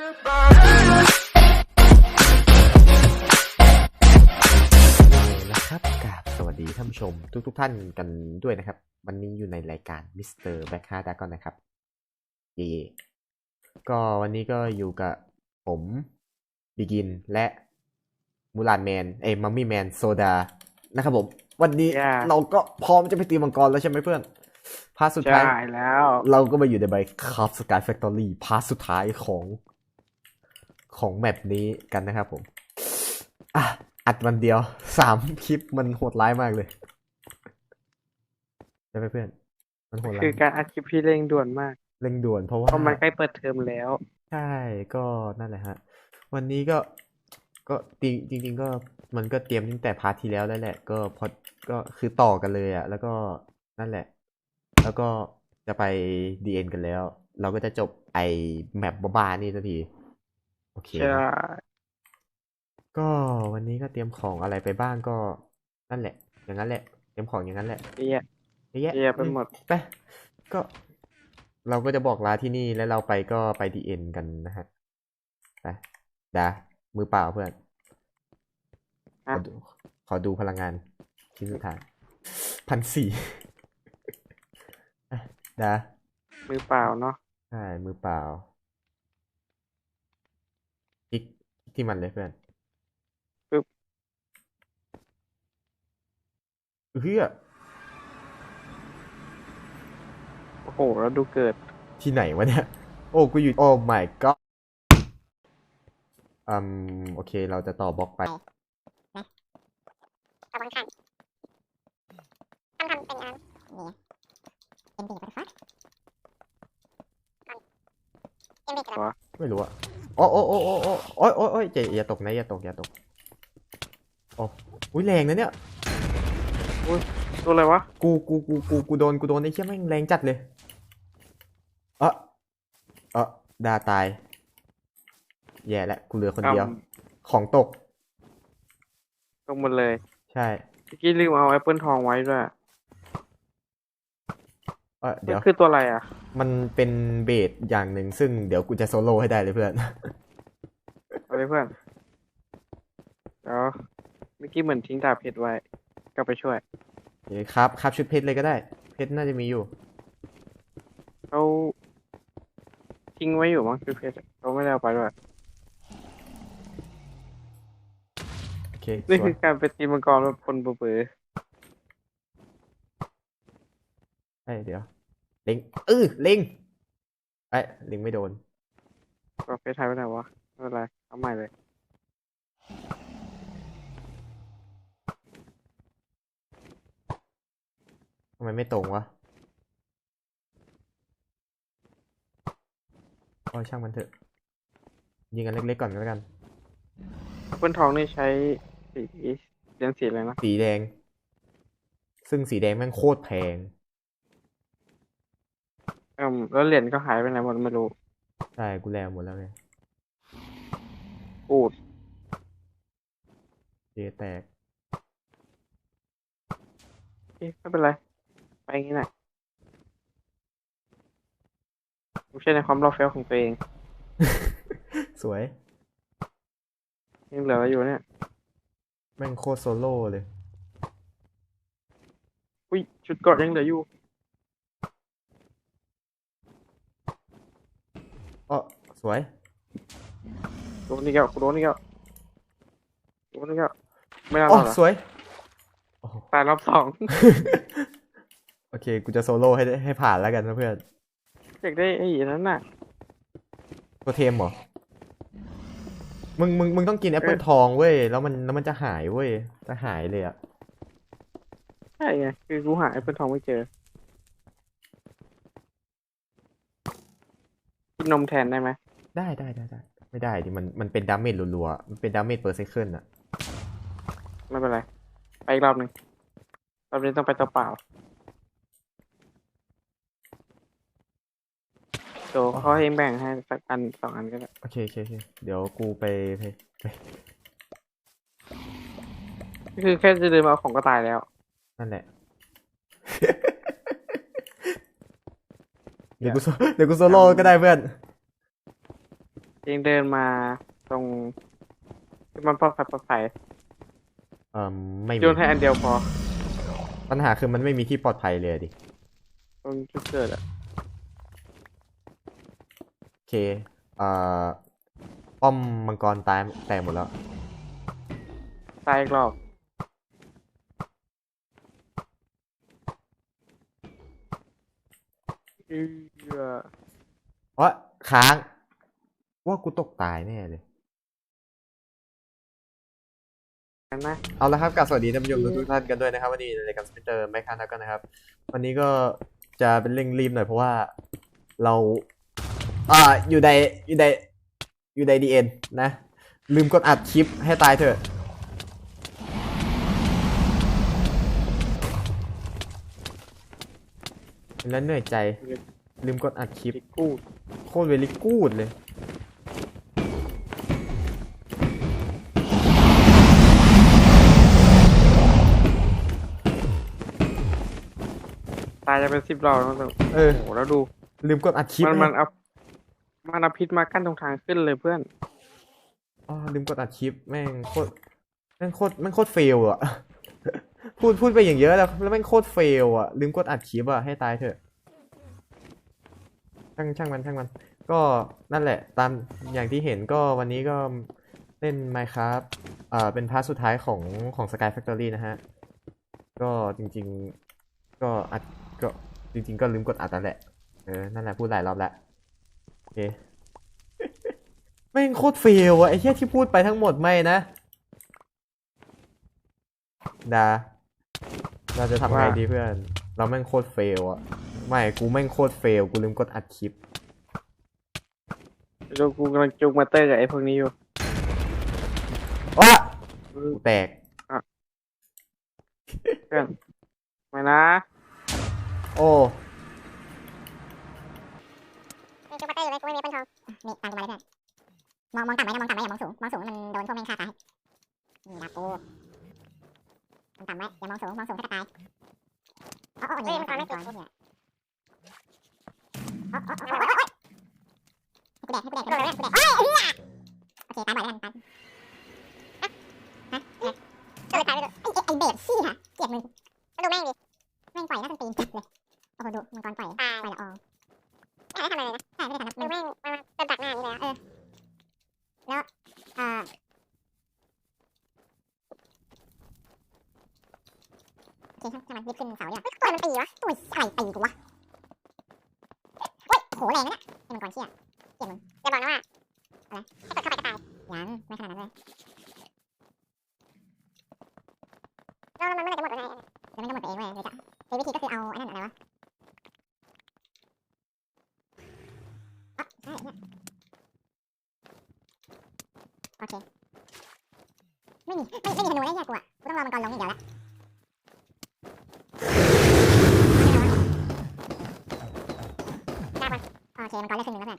นะครับกราบสวัสดีท่านผู้ชมทุกทุกๆท่านกันด้วยนะครับ วันนี้อยู่ในรายการมิสเตอร์แบ็คฮาร์ดากอนนะครับ เย่ก็วันนี้ก็อยู่กับผมบิกินและมูลานแมนเอ้มัมมี่แมนโซดานะครับผม วันนี้ Yeah เราก็พร้อมจะไปตีมังกรแล้วใช่ไหมเพื่อนพาร์ทสุดท้ายใช่แล้ว เราก็มาอยู่ในใบคับสกายแฟคทอรี่พาร์ทสุดท้ายของ ของแมปนี้กันนะครับผมอะอัดวันเดียวสามคลิปมันโหดร้ายมากเลยใช่ไหมเพื่อน มันโหดร้ายคือการอัดคลิปที่เร่งด่วนมาก เร่งด่วนเพราะว่าเพราะมันใกล้เปิดเทอมแล้ว ใช่ก็นั่นแหละฮะ วันนี้ก็ก็จริงจริง ๆ ก็มันก็เตรียมตั้งแต่พาร์ทที่แล้วแล้วแหละ ก็พอก็คือต่อกันเลยอะ่ะแล้วก็นั่นแหละ แล้วก็จะไปดีเอ็นกันแล้ว เราก็จะจบไอแมปบ้าๆนี่สักที โอเค ใช่นะก็วันนี้ก็เตรียมของอะไรไปบ้างก็นั่นแหละ อย่างนั้นแหละ เตรียมของอย่างนั้นแหละเอียเยอะแยะเยอะไปหมดไปก็ เราก็จะบอกลาที่นี่แล้วเราไปก็ไปดีเอ็นกันนะฮะไปดามือเปล่าเพื่อนขฮะอดูขอดูพลังงานชิ้นสุดท้ายพันสี่ดามือเปล่าเนาะใช่มือเปล่าคลิก ที่มันเลยเพื่อนปึ๊บเฮือโอ้โหแล้วดูเกิดที่ไหนวะเนี่ย โอ้กูอยู่โอ้ my god อืมโอเคเราจะต่อบล็อกไประวังขันต้องทำเป็นอันนี่เป็นปีกไปฟ้าเป็นปีกอะไรไม่รู้อะ โอ้โอ้โอ้โอ้โอ้โอ้ยโอ้ยโอ้ยอย่าอย่าตกนะอย่าตกอย่าตกโอ้อุ้ยแรงนะเนี่ยตัวอะไรวะ กูกูกูกูกูโดนกูโดนไอ้เชี่ยแม่งแรงจัดเลยเออเออดาตาย แย่แล้วกูเหลือคนเดียวกของตกตรงหมดเลย ใช่เมื่อกี้ลืมเอาแอปเปิลทองไว้ด้วย เออเดี๋มัยนวคือตัวอะไรอะ มันเป็นเบสอย่างหนึ่งซึ่งเดี๋ยวกูจะโซโล่ให้ได้เลยเพื่อน เอาเลยเพื่อนเดี๋ยวเมื่อกี้เหมือนทิ้งดาบเพชรไว้ก็ไปช่วยโอเคครับครับชุดเพชรเลยก็ได้ เพชรน่าจะมีอยู่ เขาทิ้งไว้อยู่มั้งคือเพชรเขาไม่ได้เอาไปด้วย โอเคสนี่วคืยอการไปตีมังกรแบบคนเบื่อ เอ้ยเดี๋ยวเล็งเออเล็งไอ้ยเล็งไม่โดนๆก็เพชรหายไปไหนวะไม่เป็นไรเอาใหม่เลย ทำไมไม่ตรงวะโอ้ยช่างมันเถอะ ยิงกันเล็กๆก่อนก็แล้วกันแอปเปิลทองนี่ใช้สีเหรียญสีอะไรนะ สีแดง ซึ่งสีแดงแม่งโคตรแพงเอมแล้วเหรียญก็หายไปไหนหมดไม่รู้ ใช่กูแลหมดแล้วไงอูดเจแตกเอ๊ะไม่เป็นไร ไปอย่างนี้แหละไม่ใช่ในความรอบเฟลของตัวเอง สวย ยังเหลืออยู่เนี่ย แม่งโคตรโซโล่เลย อุ้ย ชุดเกาะยังเหลืออยู่ อ๋อสวยโดนนี่แก้วโดนนี่แก้วโดนนี่แก้วไม่น่าอ๋รออดเหรอสวยโอ้โหตายรอบสองโอเค กูจะโซโล่ให้ได้ให้ผ่านแล้วกันนะเพื่อนอยากได้ไอ้นั้นน่ะตัวเทมเหรอ มึงมึงมึงต้องกินแอปเปิลทองเว้ย แล้วมันแล้วมันจะหายเว้ย จะหายเลยอะใช่ไง คือกูหาแอปเปิลทองไม่เจอ นนมแทนได้ไหมได้ได้ได้ได้ไม่ได้ดิมันมันเป็นดาเมจรัวๆมันเป็นดาเมจเปอร์เซคิลอะไม่เป็นไร ไปอีกรอบหนึ่งรอบนี้ต้องไปตัวเปล่าโตเขาให้แบ่งให้สักอันสองอันก็ได้โอเคโอเคโอเคเดี๋ยวกูไปไปไปก็คือแค่จะเดินมาเอาของก็ตายแล้ว นั่นแหละ เดี๋ยวกูโซเดี๋ยวกูโซโล่ก็ได้เพื่อน เองเดินมาตรงที่มันปลอดภัยปลอดภัยเอ่อไม่มีโยนให้อันเดียวพอ ปัญหาคือมันไม่มีที่ปลอดภัยเลยดิ ตรงจุดเกิดอะโอเคเอ่อป้อมมังกรตายแตกหมดแล้ว ตายอีกรอบ เอือวะค้าง ว่ากูตกตายแน่เลย กันนะเอาละครับกลับสวัสดีท่านผู้ชมทุกๆท่านกันด้วยนะครับวันนี้ในรายการสปิเตอร์แมคคานากันนะครับ วันนี้ก็จะเป็นเร่งรีบหน่อยเพราะว่าเราอ่าอยู่ในอยู่ในอยู่ในดีเอ็นนะ ลืมกดอัดคลิปให้ตายเถอะ แล้วเหนื่อยใจ ลืมกดอัดคลิปติกู้โคตรเวลิกูดเลยตายจะเป็นสิบรอบแล้วเออโอ้โหแล้วดู ลืมกดอัดคลิปมันให้มันเอามันเอาพิษมากั้นตรงทางขึ้นเลยเพื่อนอ๋อลืมกดอัดคลิปแม่งโคตรแม่งโคตรแม่งโคตรเฟลอะ พูดพูดไปอย่างเยอะแล้วแล้วม่งโคตรเฟลอะลืมกดอัดคลิปอะให้ตายเถอะช่างช่างมันช่างมัน ก็นั่นแหละ ตามอย่างที่เห็นก็วันนี้ก็เล่น Minecraft อ่าเป็นพาร์ทสุดท้ายของของ Sky Factory นะฮะ ก็จริง ๆ ก็อัดก็จริง ๆ ก็ลืมกดอัดนั่นแหละ เออ นั่นแหละพูดหลายรอบแล้วโอเคแม่โคตรเฟลอะไอ้เหี้ยที่พูดไปทั้งหมดไม่นะดา เราจะทำไงว่าดีเพื่อน เราแม่งโคตรเฟลอะไม่กูแม่งโคตรเฟลกูลืมกดอัดคลิปดูกูกำลังจุกมาเตอร์กับไอ้พวกนี้อยู่ว้ากูแตกเพื่อนไม่นะ โอ้มีจูบัตเตอร์อยู่เลยกูไม่มีเป็นทองนี่ตามกูมาเลยเพื่อนมองมองต่ำไว้นะมองต่ำไว้อย่ามองสูงมองสูงมันโดนพวกแม่งฆ่าตายนี่นะกูมอง ต่ำไว้อย่ามองสูงมองสูงก็จะตายอ๋ออ๋อนี่มันตายไม่ติดเนี่ยอ๋ออ๋ออ๋ออ๋อให้กูแดกให้กูแดกให้กูแดกให้กูแดกเฮ้ยเฮียโอเคตายบ่อยแล้วกันตายฮะฮะฮะเออตายไปเลยไอ้ไอ้เบสซี่ฮะเกลียดมึงดูแม่งดิแม่งปล่อยน่าเป็นตีนจัดเลยโอ้โหดูมังกรปล่อยปล่อยละอองไม่ได้ทำอะไรนะใช่ไม่ได้ทำนะมันไม่มันมันดักหน้านี่เลยอะเออ แล้วเอ่อโอเคช่างมั นี่ขึ้นเสาดีกว่าเฮ้ยตัวมันตีวะตัวอะไรตีกูวะเฮ้ยโหแรงนะเนี่ยไอ้มังกรเชี่ยเกลียดมึงอย่าบอกนะว่าอะไรถ้าเกิดเข้าไปก็ตายยังไม่ขนาดนั้นเลยแล้วมันไม่ได้จะหมดเลยเดี๋ยวมันก็หมดไปเองเว้ยเดี๋ยวจะเดี๋ยววิธีก็คือเอาไอ้นั่นอะไรวะอะใช่เนี่ยโอเคไม่มีไม่ไม่มีธนูได้แย่กูอะกูต้องรอมังกรลงอย่างเดียวละ เคมังกรเลือกครึ่งหนึงแล้วเพื่อน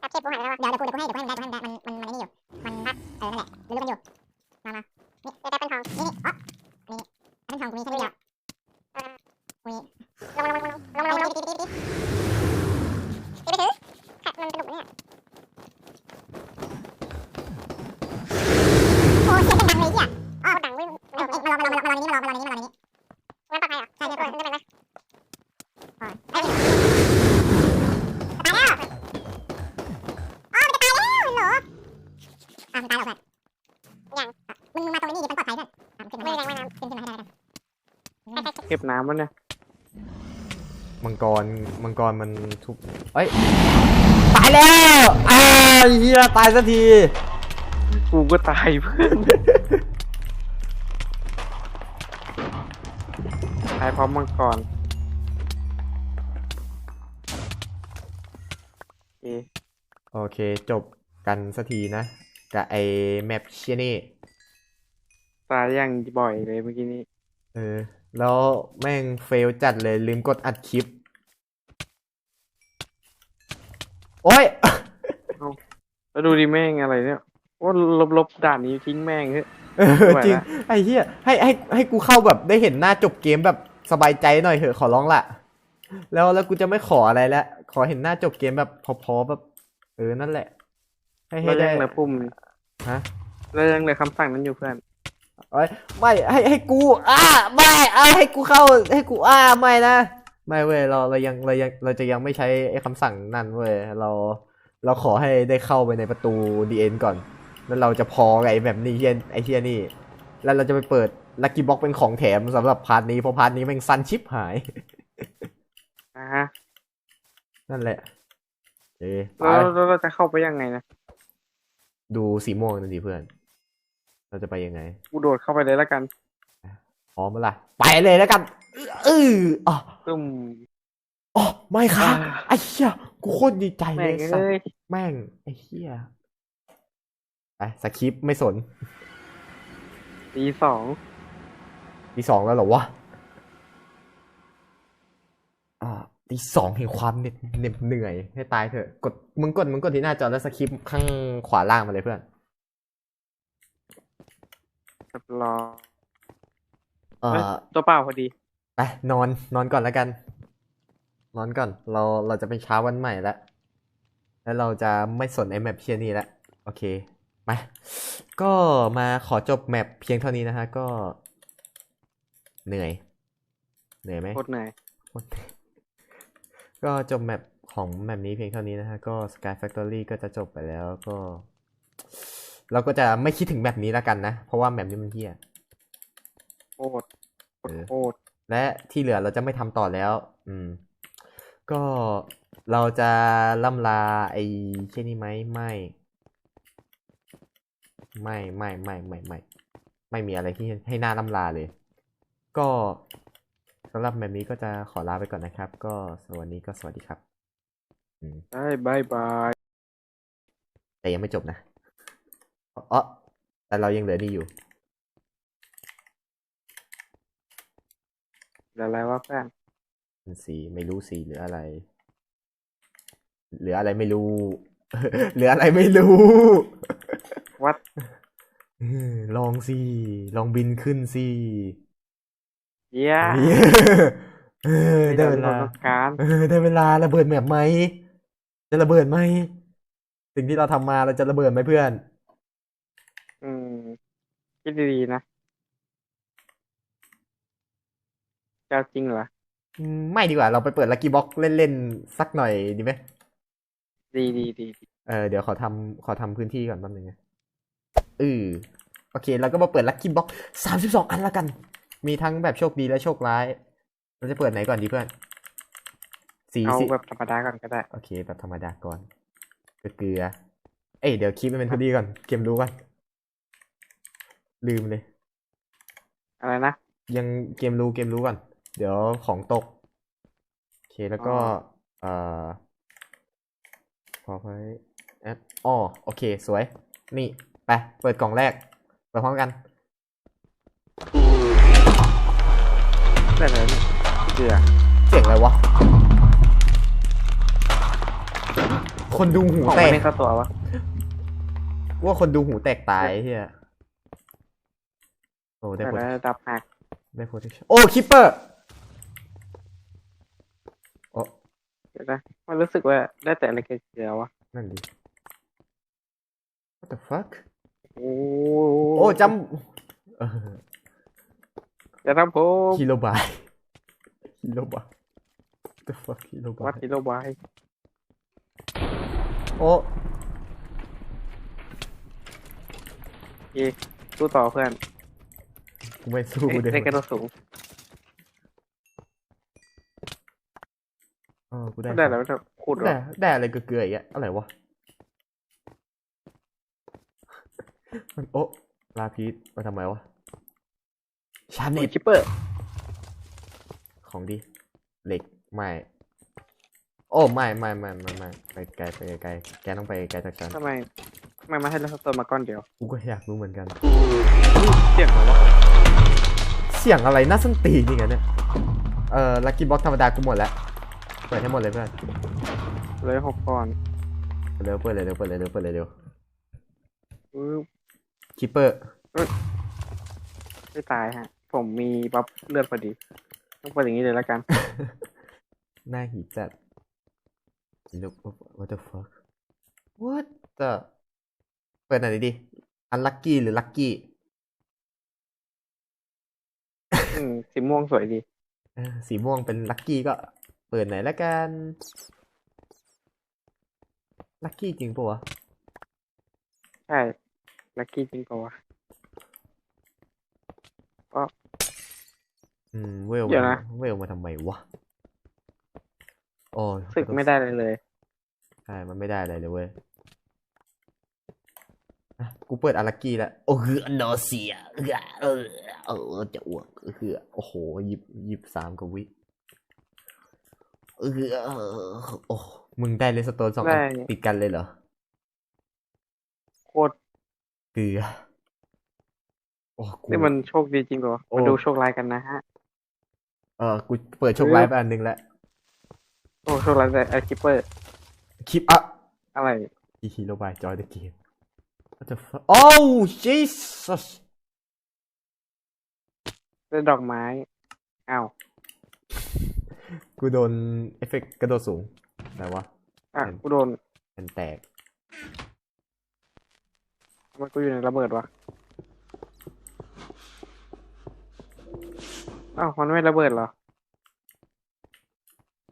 ตัดเก็บกูหายไปแล้ววะเดี๋ยวเดี๋ยวกูเดี๋ยวกูให้เดี๋ยวกูให้มันได้กูให้มันได้มันมันมันนี่อยู่มันพักเออนั่นแหละรู้กันอยู่มามานี่ได้เป็นทองนี่นี่อ๋อนี่นี่เป็นทองกูมีแค่นี้เดียวกูมีลงลงลงลงลงลงลงตีตีตีตีตีไปถือขัดมันสนุกเนี่ยโอ้เสียงดังเลยเนี่ยอ๋อดังเว้ยเอ้ยมารอมารอมารอนี้มารอมารอนี้มารอนี้มันปลอดภัยเหรอใช่ใช่ปลอดภัยได้ไหมนะปลอดเอ้ยตายแล้วอ๋อมันจะตายแล้วเหรออะมันตายแล้วเพื่อนยังมึงมาตรงนี้ดิมันปลอดภัยเพื่อนอะขึ้นมาไม่น้ำขึ้นขึ้นมาให้ได้ กันเก็บน้ำมันเนี่ยมังกรมังกรมันทุบเอ้ยตายแล้วอ้าวเฮียตายสักทีกูก็ตายเพื่อนตายพร้อมมังกรโอเคโอเคจบกันสักทีนะกับไอแมปเชียนี่ตายอย่างบ่อยเลยเมื่อกี้นี้เออ แล้วแม่งเฟลจัดเลยลืมกดอัดคลิป โอ้ย แล้วดูดิแม่งอะไรเนี่ยว่าลบลบๆด่านนี้ทิ้งแม่งเถอะเออไหวจริงละไอ้เหี้ยให้ให้ให้กูเข้าแบบได้เห็นหน้าจบเกมแบบสบายใจหน่อยเถอะขอร้องละแล้วแล้วกูจะไม่ขออะไรแล้ว ขอเห็นหน้าจบเกมแบบพอๆแบบ เออนั่นแหละ ให้ให้เราได้ยังเหลือปุ่มฮะเรายังเหลือคำสั่งนั้นอยู่เพื่อนเอ้ย ไม่ให้ให้กูอ้าไม่อ่าให้กูเข้าให้กูอ้าไม่นะไม่เว้ยเราเรายังเรายังเราจะยังไม่ใช้ไอ้คำสั่งนั่นเว้ยเรา เราขอให้ได้เข้าไปในประตูดีเอ็นก่อน แล้วเราจะพอกับไอ้แบบนี้เฮียไอ้เฮียนี่ แล้วเราจะไปเปิดลักกี้บ็อกเป็นของแถมสำหรับพาร์ทนี้เพราะพาร์ทนี้แม่งสั้นชิปหายอ่าฮะนั่นแหละเอ้ยไปแล้วแล้วเราจะเข้าไปยังไงนะดูสีม่วงนั่นดิเพื่อน เราจะไปยังไง กูโดดเข้าไปเลยแล้วกันพร้อมไหมล่ะไปเลยแล้วกันเอออ๋อตึมอ๋อไม่ครับอ่าไอ้เหี้ยกูโคตรดีใจเลแม่ยงสัสเอ้ยแม่งไอ้เหี้ยไปสคริปต์ไม่สนตีสองทีสองแล้วเหรอวะอ่าทีสองแห่งความเหน็ดเหน็ดเหนื่อยให้ตายเถอะ กดมึงกดมึงกดที่หน้าจอแล้วสคริปต์ข้างขวาล่างมาเลยเพื่อน เรียบร้อยเอ่เอ้ยอตัวเปล่าพอดี ไปนอนนอนก่อนแล้วกัน นอนก่อน เราเราจะไปเช้าวันใหม่แล้วแล้วเราจะไม่สนไอ้แมปเพียนี่แล้วโอเคมาก็มาขอจบแมปเพียงเท่านี้นะฮะ ก็ เหนื่อย เหนื่อยไหม โคตรเหนื่อยก็จบแมปของแมปนี้เพียงเท่านี้นะฮะ ก็ Sky Factory ก็จะจบไปแล้วก็ เราก็จะไม่คิดถึงแมปนี้แล้วกันนะ เพราะว่าแมปนี้มันเฮี้ยโคตรโคเอตรอโคตรและที่เหลือเราจะไม่ทำต่อแล้ว อืม ก็เราจะล่ำลาไอ้เช่นนี้ไหมไม่ ไม่ไม่ไม่ไม่ไม่ ไม่มีอะไรที่ให้น่าล่ำลาเลย ก็สำหรับแบบนี้ก็จะขอลาไปก่อนนะครับ ก็สวัสดีก็สวัสดีครับอืมได้บายบาย แต่ยังไม่จบนะ อ๋อแต่เรายังเหลือนี่อยู่เดี๋ยวอะไรวะเพื่อนเป็นสีไม่รู้สีหรืออะไร เหลืออะไรไม่รู้ เหลืออะไรไม่รู้ วัดเออลองสิ ลองบินขึ้นสิเย้เออได้เวลาประสบการณ์เออได้เวลาระเบิดแมปไหม จะระเบิดไหม สิ่งที่เราทำมาเราจะระเบิดไหมเพื่อนอืม คิดดีๆนะจะเอาจริงเหรอ อืมไม่ดีกว่าเราไปเปิดลักกี้บ็อกเล่นๆสักหน่อยดีไหมดีดีดีดีเออเดี๋ยวขอทำขอทำพื้นที่ก่อนแป๊บนึงนะเออโอเคเราก็มาเปิดลัคกี้บ็อกสามสิบสองอันละกัน มีทั้งแบบโชคดีและโชคร้าย เราจะเปิดไหนก่อนดีเพื่อนสีเอาสี แบบธรรมดาก่อนก็ได้ โอเคแบบธรรมดาก่อนเกลือ เอ้ยเดี๋ยวคลิปมันเป็นพอดีก่อน เกมรู้ก่อน ลืมเลย อะไรนะ ยังเกมรู้เกมรู้ก่อน เดี๋ยวของตก โอเคแล้วก็เอ่อพอไว้แอปอ๋อโอเค สวย นี่ ไป เปิดกล่องแรกเปิดพร้อมกันได้เลยเนี่ยเกลือเสียงอะไรวะ คนดูหูของแตไม่กได้เข้าตัววะ ว่าคนดูหูแตกตายเฮีย โอ้ได้ได้ผลแล้วดับหักได้ protection โอ้คิปเปอร์โอ้เดี๋ยวนะมันรู้สึกว่าได้แต่อะไรเกลือๆวะนั่นดิ what the fuck โอ้โอ้จำเอออย่าทำผมกิโลบายกิโลบาย what the fuck กิโลบาวัดยกิโลบายโอ้เย่สู้ต่อเพื่อน กูไม่สู้ได้เดี๋ยวได้กระโดดสูงเออกูได้ได้แล้วจะขุดเหรได้อได้อะไรเกลือๆอีกอะอะไรวะมันโอ้ลาพีทมาทำไมวะชาเน็มีตชิปเปอร์ ของดีเหล็กไม่โอ้ไม่ไม่ไม่ไม่ไม่ไปไกลไปไกลแกต้องไปไกลจากฉันทำไมทำไมมาให้เราตัวมาก้อนเดียวกูก็อยากรู้เหมือนกันเสียงเหรอวะ เสียงอะไรน่าสนตีนนี่กันเนี่ย เออลักกี้บ็อกธรรมดากูหมดแล้ว เปิดให้หมดเลยเพื่อนเลยหกก้อนเร็วเปิดเลยเร็วเปิดเลยเร็วเปิดเลยเร็วอื้อคิปเปอร์ไม่ตายฮะ ผมมีบัฟเลือดพอดี ต้องเปิดอย่างนี้เลยแล้วกัน หน้าหีจัด Look what the fuck What the ปิดไหนอยดิอันลัคกี้หรือลัคกี้ อืมสีม่วงสวยดีเออสีม่วงเป็นลัคกี้ก็ เปิดไหนอยละกันลัคกี้จริงปะวะใช่ลัคกี้จริงเปล่าวะอืมเวลเดี๋ยวมานะ เวลมาทำไมวะโอ้ยรู้สึกไม่ได้เลยเลย ใช่มันไม่ได้อะไรเลยเว้ยอะ กูเปิดอารักกี้แล้วโอ้คือนอเสียเออเออเออจะอ้วกเออคือโอ้โหหยิบหยิบสามกว่าวิเออเออโอ้มึงได้เลสโตนสองอันได้ติดกันเลยเหรอโคตรเกลือโอ้กูนี่มันโชคดีจริงเปล่าวะโอ้มาดูโชคร้ายกันนะฮะ เออกูเปิดโชคไลฟ์ไปอันหนึงแล้วโอ้โชคร้ายแต่ไอคิปเปอร์คลิปอะอะไรอีฮีโร่บายจอยเดอะเกม What the fuck Oh Jesus ได้ดอกไม้อ้าวกูโดนเอฟเฟกต์กระโดดสูงอะไรวะอะเห็นกูโดนมันแตกทำไมันกูอยู่ในระเบิดวะอ้าวมันไม่ระเบิดเหรอ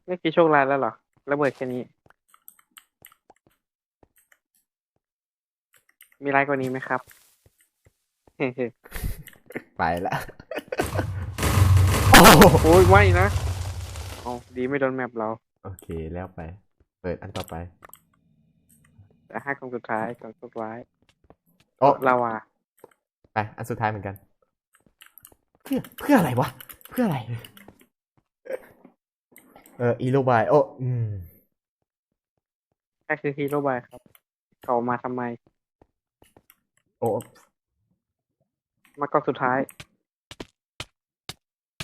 นี่คือโชคร้ายแล้วเหรอระเบิดแค่นี้ มีร้ายกว่านี้ไหมครับเฮ้ไปละโอ้โหโอ้ยไม่นะเอาดีไม่โดนแมปเรา โอเคแล้วไป เปิดอันต่อไปแต่ห้ากล่องสุดท้ายกล่องสุดท้ายโอ้ลาวาไปอันสุดท้ายเหมือนกัน เพื่อเพื่ออะไรวะ เพื่ออะไร เอออีโรบาย โอ้อืมแค่คือฮีโร่บายครับ เขามาทำไม โอ้มากล่องสุดท้าย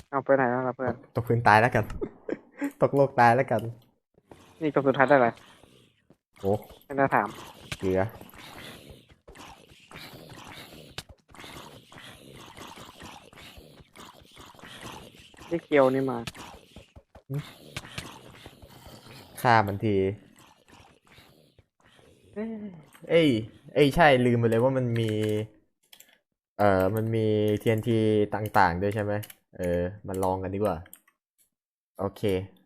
เอาไปไหนแล้วล่ะเพื่อน ตกพื้นตายแล้วกัน ตกโลกตายแล้วกัน นี่กล่องสุดท้ายได้ไรโอ้ไม่น่าถามเกลือที่เคียวนี่มาฆ่ามันที เอ้ย เอ้ยใช่ลืมไปเลยว่ามันมี เอ่อมันมี TNT ต่างๆ ด้วยใช่ไหมเออมันลองกันดีกว่า โอเค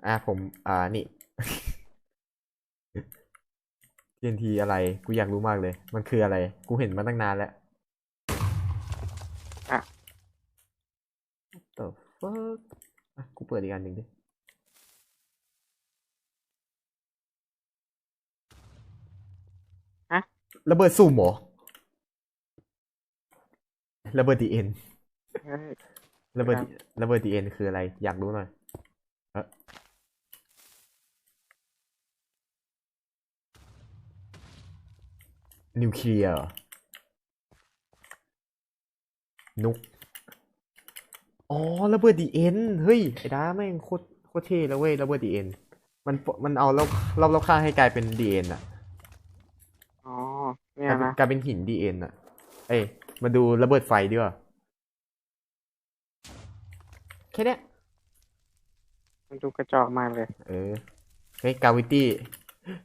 อะผม อ่านี่ TNT อะไร กูอยากรู้มากเลย มันคืออะไร กูเห็นมาตั้งนานแล้วอะ What the fuck อะกูเปิดอีกอันหนึ่งดิ ฮะ ระเบิดสุ่มเหรอระเบิดดีเอ็นเฮ้ยระเบิดครับระเบิดดีเอ็นคืออะไร อยากรู้หน่อยเอะนิวเคลียร์เหรอนุกอ๋อระเบิดดีเอ็นเฮ้ย ไอ้ด้าแม่งโคตรโคตรเท่แล้วเว้ยระเบิดดีเอ็นมันปมันเอารอบรอบรอบข้างให้กลายเป็นดีเอ็นอะอ๋อ เนี่กยลายเป็นนะกลายเป็นหินดีเอ็นอะเอ้ยมาดูระเบิดไฟดีกว่าแค่เนี้ยมันดูกระจอกมากเลย เออเฮ้ยกาวิตี้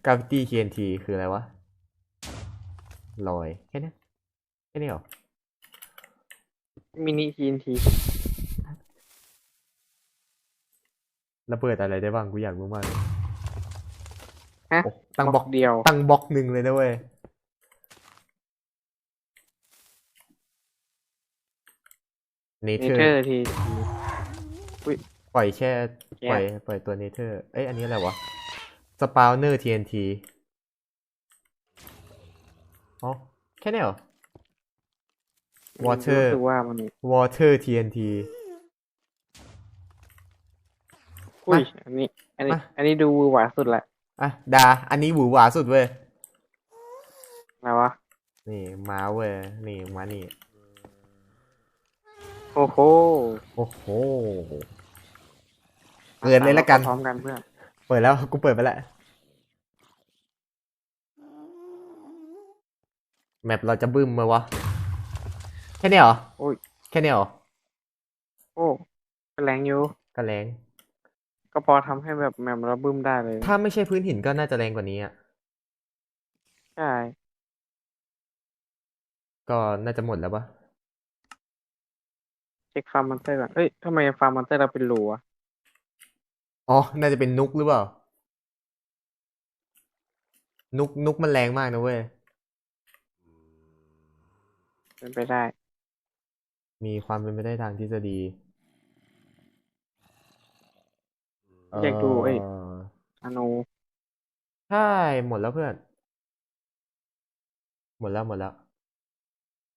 กาวิตี้ TNT คืออะไรวะลอยแค่เนี้ยแค่นี้เหรอมินิทีนทีระเบิดอะไรได้บ้างกูอยากรู้มากเลยฮะโอ้ตั้งบล็อกเดียว ตั้งบล็อกหนึ่งเลยนะเว้ย เนเนเธอเธอร์ร์ทีปล่อยแค่แย่ปล่อยปล่อยตัวเนเธอร์เอ้ยอันนี้อะไรวะสปาวเนอร์ TNT อ๋อแค่นี้เหรอ Water รู้สึกว่ามัน Water TNT อุ้ยมาอันนี้ อันนี้ มา อันนี้ดูหวานสุดละอะดา อันนี้หวือหวาสุดเว้ย อะไรวะ นี่มาเว้ยนี่มานี่ โอ้โหโอ้โหเปิดเลยละกัน พร้อมกันเพื่อนเปิดแล้วกูเปิดไปแล้วแมปเราจะบึ้มไหมวะแค่นี้เหรอโอ้ยแค่นี้เหรอโอ้ก็แรงอยู่ก็แรงก็พอทำให้แบบแมมเราบึ้มได้เลยถ้าไม่ใช่พื้นหินก็น่าจะแรงกว่านี้อะใช่ก็น่าจะหมดแล้วปะเช็คฟาร์มมอนเตอร์ก่อนเอ้ยทำไมฟาร์มมอนเตอร์เราเป็นรูอะอ๋อ น่าจะเป็นนุกหรือเปล่า นุกนุกมันแรงมากนะเว้ย เป็นไปได้ มีความเป็นไปได้ทางทฤษฎีอยากดูเอ้ยออโนใช่หมดแล้วเพื่อน หมดแล้วหมดแล้ว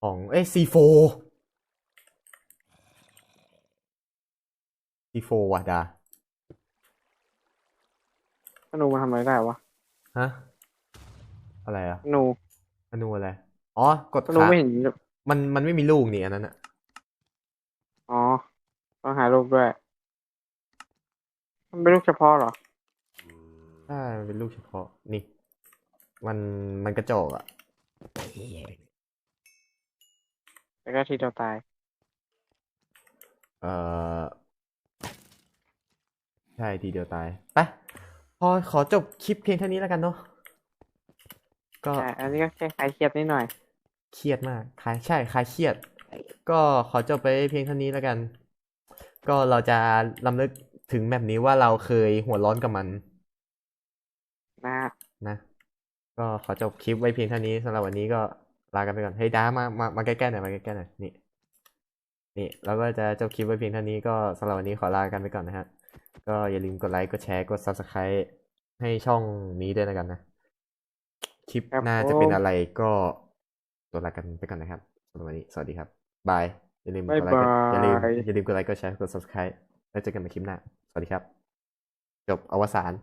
ของเอ้ยซีโฟ ซีโฟว่ะดาอโนมันทำอะไรได้วะฮะอะไรอะอโนอนูอะไรอ๋อกดอโนขาไม่เห็นมันมันไม่มีลูกนี่อันนั้นอะอ๋อต้องหาลูกด้วย มันเป็นลูกเฉพาะเหรอใช่มันเป็นลูกเฉพาะนี่ มันมันกระจอกอะแล้วก็ทีเดียวตาย เอ่อ ใช่ ทีเดียวตาย ไป พอขอจบคลิปเพียงเท่านี้แล้วกันเนาะ ก็ใช่อันนี้ก็แค่คลายเครียดนิดหน่อย เครียดมากคลายใช่คลายเครียด ก็ขอจบไปเพียงเท่านี้แล้วกัน ก็เราจะลำลึกถึงแมปนี้ว่าเราเคยหัวร้อนกับมัน นะนะ ก็ขอจบคลิปไว้เพียงเท่านี้สำหรับวันนี้ก็ลากันไปก่อน เฮ้ยด้ามา มา มาใกล้ๆหน่อย มาใกล้ๆหน่อย นี่ นี่ เราก็จะจบคลิปไว้เพียงเท่านี้ก็สำหรับวันนี้ขอลากันไปก่อนนะฮะ ก็อย่าลืมกดไลค์ กดแชร์ กด subscribe ให้ช่องนี้ด้วยนะกันนะ คลิปครับหน้าจะเป็นผมอะไรก็ตัวลากันไปก่อนนะครับสำหรับวันนี้ สวัสดีครับ บาย อย่าลืมกบ๊ายดไลค์กดอย่าลืมบายอย่าลืมกดไลค์ กดแชร์ กด subscribe แล้วเจอกันในคลิปหน้า สวัสดีครับ จบอวสาน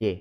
เย่